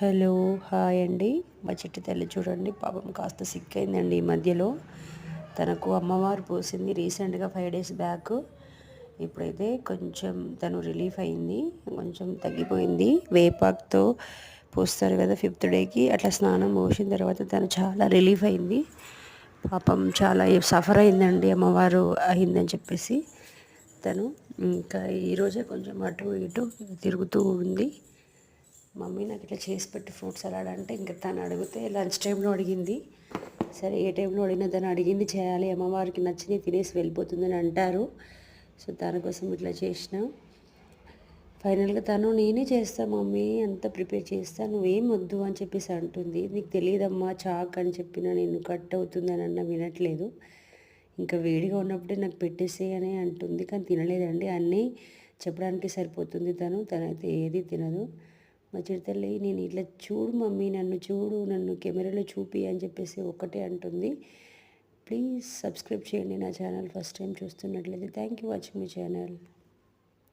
Hello hi అండి. మా చెట్టు తల్లి చూడండి పాపం కాస్త సిక్ అయిందండి ఈ మధ్యలో. తనకు అమ్మవారు పోసింది రీసెంట్గా ఫైవ్ డేస్ బ్యాక్ ఇప్పుడైతే కొంచెం తను రిలీఫ్ అయింది కొంచెం తగ్గిపోయింది. వేపాక్తో పోస్తారు కదా ఫిఫ్త్ డేకి అట్లా స్నానం పోసిన తర్వాత తను చాలా రిలీఫ్ అయింది. పాపం చాలా సఫర్ అయిందండి అమ్మవారు అయిందని చెప్పేసి తను. ఇంకా ఈరోజే కొంచెం అటు ఇటు తిరుగుతూ ఉంది. మమ్మీ నాకు ఇట్లా చేసి పెట్టి ఫ్రూట్ సలాడ్ అంటే ఇంకా తను అడిగితే లంచ్ టైంలో అడిగింది. సరే ఏ టైంలో అడిగినా తను అడిగింది చేయాలి. అమ్మవారికి నచ్చింది తినేసి వెళ్ళిపోతుందని అంటారు. సో దానికోసం ఇట్లా చేసిన. ఫైనల్గా తను నేనే చేస్తా మమ్మీ అంత ప్రిపేర్ చేస్తా నువ్వేం వద్దు అని చెప్పేసి అంటుంది. నీకు తెలియదమ్మా చాక్ అని చెప్పిన నేను కట్ అవుతుంది అని అన్న వినట్లేదు. ఇంకా వేడిగా ఉన్నప్పుడే నాకు పెట్టేసే అని అంటుంది. కానీ తినలేదండి. అన్నీ చెప్పడానికి సరిపోతుంది తను. తనైతే ఏది తినదు. మా చిరుతల్లి నేను ఇట్లా చూడు మమ్మీ నన్ను చూడు నన్ను కెమెరాలో చూపి అని చెప్పేసి ఒక్కటే అంటుంది. ప్లీజ్ సబ్స్క్రైబ్ చేయండి నా ఛానల్. ఫస్ట్ టైం చూస్తున్నట్లయితే thank you watching my channel